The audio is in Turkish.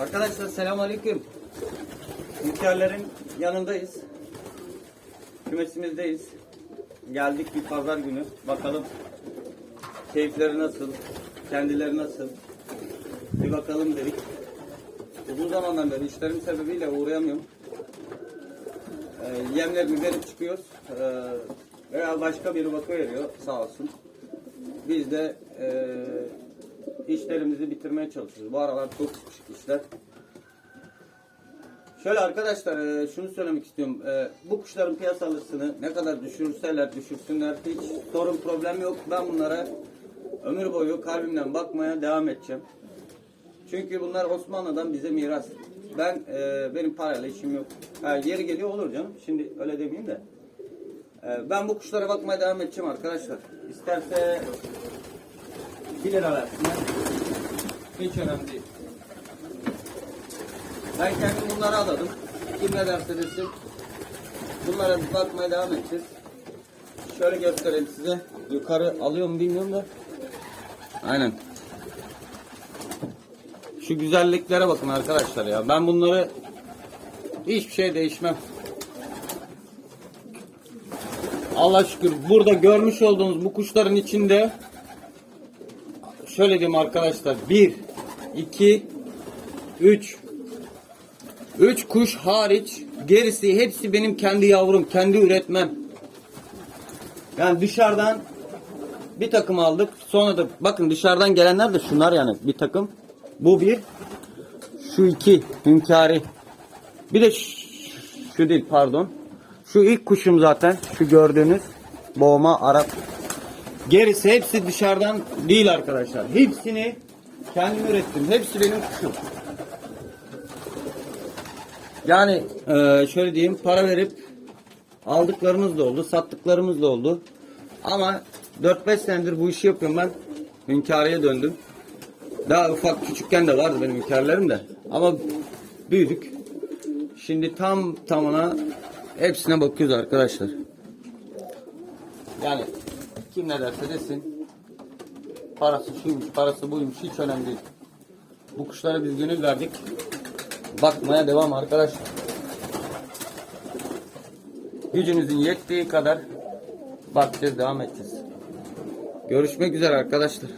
Arkadaşlar selamünaleyküm. Hünkârların yanındayız. Kümesimizdeyiz. Geldik bir pazar günü. Bakalım keyifleri nasıl, kendileri nasıl. Bir bakalım dedik. Uzun zamandan beri işlerim sebebiyle uğrayamıyorum. Ee, yemlerimi verip çıkıyoruz. Ee, veya başka biri bakıyor veriyor sağ olsun. Biz de e, işlerimizi bitirmeye çalışıyoruz. Bu aralar çok sıkışık işler. Şöyle arkadaşlar e, şunu söylemek istiyorum. E, bu kuşların piyasalısını ne kadar düşürürseler düşürsünler hiç sorun problem yok. Ben bunlara ömür boyu kalbimden bakmaya devam edeceğim. Çünkü bunlar Osmanlı'dan bize miras. Ben e, benim parayla işim yok. Ha, yeri geliyor olur canım. Şimdi öyle demeyeyim de. Ben bu kuşlara bakmaya devam edeceğim arkadaşlar. İsterse 1 lira versinler. Hiç önemli değil. Ben kendim bunları adadım. Kim ne derse desin. Bunlara bakmaya devam edeceğiz. Şöyle göstereyim size. Yukarı alıyor mu bilmiyorum da. Aynen. Şu güzelliklere bakın arkadaşlar ya. Ben bunları hiçbir şey değişmem. Allah şükür burada görmüş olduğunuz bu kuşların içinde şöyle diyeyim arkadaşlar. 1 2 3 3 kuş hariç gerisi hepsi benim kendi yavrum, kendi üretmem. Yani dışarıdan bir takım aldık. Sonra da bakın dışarıdan gelenler de şunlar yani bir takım. Bu bir. Şu iki hünkâri. Bir de ş- şu değil pardon. Şu ilk kuşum zaten. Şu gördüğünüz boğma Arap. Gerisi hepsi dışarıdan değil arkadaşlar. Hepsini kendim ürettim. Hepsi benim kuşum. Yani eee, şöyle diyeyim para verip aldıklarımız da oldu, sattıklarımız da oldu. Ama 4-5 senedir bu işi yapıyorum ben. Hünkârı'ya döndüm. Daha ufak küçükken de vardı benim hünkârlarım da. Ama büyüdük. Şimdi tam tamına hepsine bakıyoruz arkadaşlar. Yani kim ne derse desin. Parası şuymuş, parası buymuş hiç önemli değil. Bu kuşlara biz gönül verdik. Bakmaya devam arkadaşlar. Gücünüzün yettiği kadar bakacağız, devam edeceğiz. Görüşmek üzere arkadaşlar.